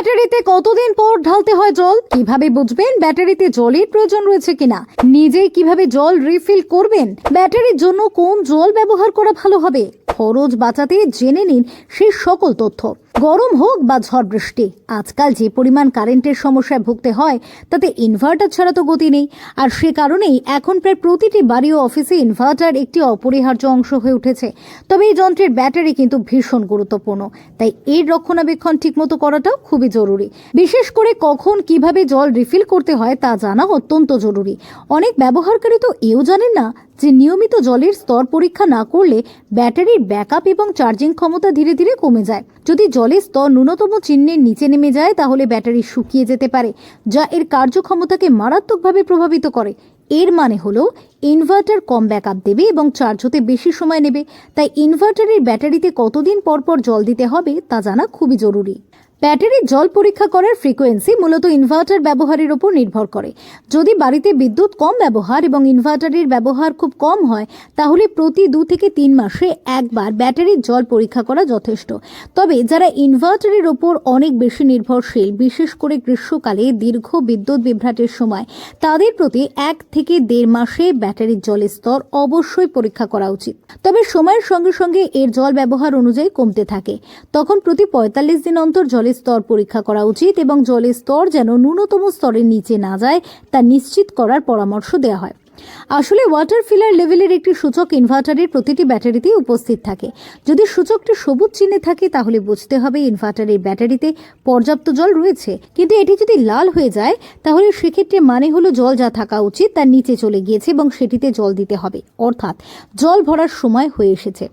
ব্যাটারিতে কতদিন পর ঢালতে হয় জল? কীভাবে বুঝবেন ব্যাটারিতে জলের প্রয়োজন রয়েছে কিনা? নিজেই কীভাবে জল রিফিল করবেন? ব্যাটারির জন্য কোন জল ব্যবহার করা ভালো হবে? খরচ বাঁচাতে জেনে নিন সেই সকল তথ্য। গরম হোক বা ঝড় বৃষ্টি, আজকাল যে পরিমাণ কারেন্টের সমস্যায় ভুগতে হয়, তাতে ইনভার্টার ছাড়া তো গতি নেই। আর সে কারণেই এখন প্রায় প্রতিটি বাড়ি ও অফিসে ইনভার্টার একটি অপরিহার্য অংশ হয়ে উঠেছে। তবে এই যন্ত্রের ব্যাটারি কিন্তু ভীষণ গুরুত্বপূর্ণ। তাই এর রক্ষণাবেক্ষণ ঠিকমতো করাটাও খুবই জরুরি। বিশেষ করে কখন কীভাবে জল রিফিল করতে হয় তা জানা অত্যন্ত জরুরি। অনেক ব্যবহারকারী তো এও জানেন না যে নিয়মিত জলের স্তর পরীক্ষা না করলে ব্যাটারির ব্যাকআপ এবং চার্জিং ক্ষমতা ধীরে ধীরে কমে যায়। যদি জলের স্তর ন্যূনতম চিহ্নের নিচে নেমে যায়, তাহলে ব্যাটারি শুকিয়ে যেতে পারে, যা এর কার্যক্ষমতাকে মারাত্মকভাবে প্রভাবিত করে। এর মানে হলো ইনভার্টার কম ব্যাকআপ দেবে এবং চার্জ হতে বেশি সময় নেবে। তাই ইনভার্টারের ব্যাটারিতে কতদিন পরপর পর জল দিতে হবে, তা জানা খুবই জরুরি। ব্যাটারির জল পরীক্ষা করার ফ্রিকোয়েন্সি মূলত ইনভার্টার ব্যবহারের উপর নির্ভর করে। যদি বাড়িতে বিদ্যুৎ কম ব্যবহার এবং ইনভার্টারের ব্যবহার খুব কম হয়, তাহলে প্রতি দু থেকে তিন মাসে একবার ব্যাটারির জল পরীক্ষা করা যথেষ্ট। তবে যারা ইনভার্টারের ওপর অনেক বেশি নির্ভরশীল, বিশেষ করে গ্রীষ্মকালে দীর্ঘ বিদ্যুৎ বিভ্রাটের সময়, তাদের প্রতি এক থেকে দেড় মাসে ব্যাটারির জলের স্তর অবশ্যই পরীক্ষা করা উচিত। তবে সময়ের সঙ্গে সঙ্গে এর জল ব্যবহার অনুযায়ী কমতে থাকে। তখন প্রতি পঁয়তাল্লিশ দিন অন্তর জলের স্তর পরীক্ষা করা উচিত এবং জলের স্তর যেন ন্যূনতম স্তরের নিচে না যায়, তা নিশ্চিত করার পরামর্শ দেওয়া হয়। আসলে ওয়াটার ফিলার লেভেলের একটি সূচক ইনভার্টারের প্রতিটি ব্যাটারিতেই উপস্থিত থাকে। যদি সূচকটি সবুজ চিহ্নে থাকে, তাহলে বুঝতে হবে ইনভার্টারের ব্যাটারিতে পর্যাপ্ত জল রয়েছে। কিন্তু এটি যদি লাল হয়ে যায়, তাহলে সেক্ষেত্রে মানে হলো জল যা থাকা উচিত তার নিচে চলে গিয়েছে এবং সেটিতে জল দিতে হবে। অর্থাৎ, জল ভরার সময় হয়ে এসেছে।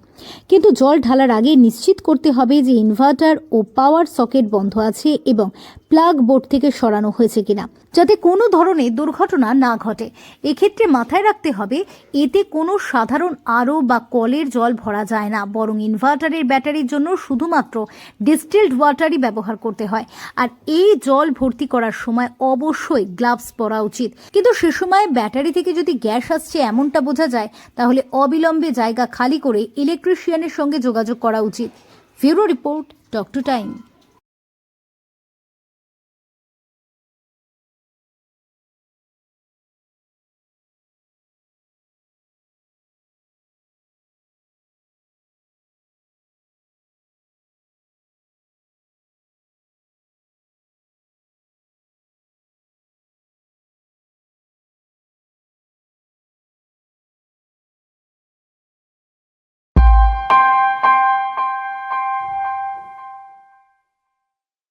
কিন্তু জল ঢালার আগে নিশ্চিত করতে হবে যে ইনভার্টার ও পাওয়ার সকেট বন্ধ আছে এবং প্লাগ বোর্ড থেকে সরানো হয়েছে কিনা, যাতে কোনো ধরনের দুর্ঘটনা না ঘটে। এক্ষেত্রে মাথায় রাখতে হবে, এতে কোনো সাধারণ আরও বা কলের জল ভরা যায় না, বরং ইনভার্টারের ব্যাটারির জন্য শুধুমাত্র ডিস্টিলড ওয়াটারই ব্যবহার করতে হয়। আর এই জল ভর্তি করার সময় অবশ্যই গ্লাভস পরা উচিত। কিন্তু সে সময় ব্যাটারি থেকে যদি গ্যাস আসছে এমনটা বোঝা যায়, তাহলে অবিলম্বে জায়গা খালি করে ইলেকট্রিশিয়ানের সঙ্গে যোগাযোগ করা উচিত। ফিউরো report talk to time Bye.